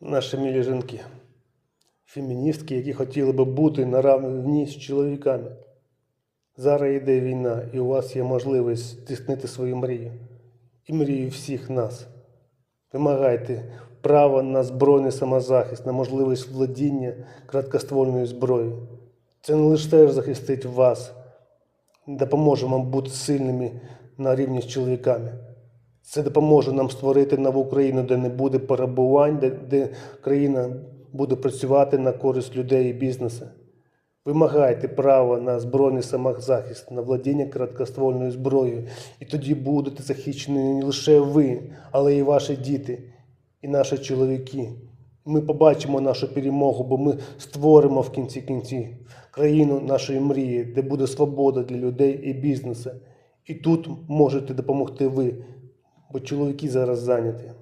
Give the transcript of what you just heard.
наші милі жінки, феміністки, які хотіли би бути на рівні з чоловіками. Зараз йде війна, і у вас є можливість здійснити свою мрію. І мрію всіх нас. Вимагайте права на збройний самозахист, на можливість владіння краткоствольною зброєю. Це не лише теж захистить вас, допоможе вам бути сильними на рівні з чоловіками. Це допоможе нам створити нову країну, де не буде перебувань, де, де країна буде працювати на користь людей і бізнесу. Вимагайте права на збройний самозахист, на владіння короткоствольною зброєю. І тоді будете захищені не лише ви, але й ваші діти, і наші чоловіки. Ми побачимо нашу перемогу, бо ми створимо в кінці кінці країну нашої мрії, де буде свобода для людей і бізнесу. І тут можете допомогти ви, бо чоловіки зараз зайняті.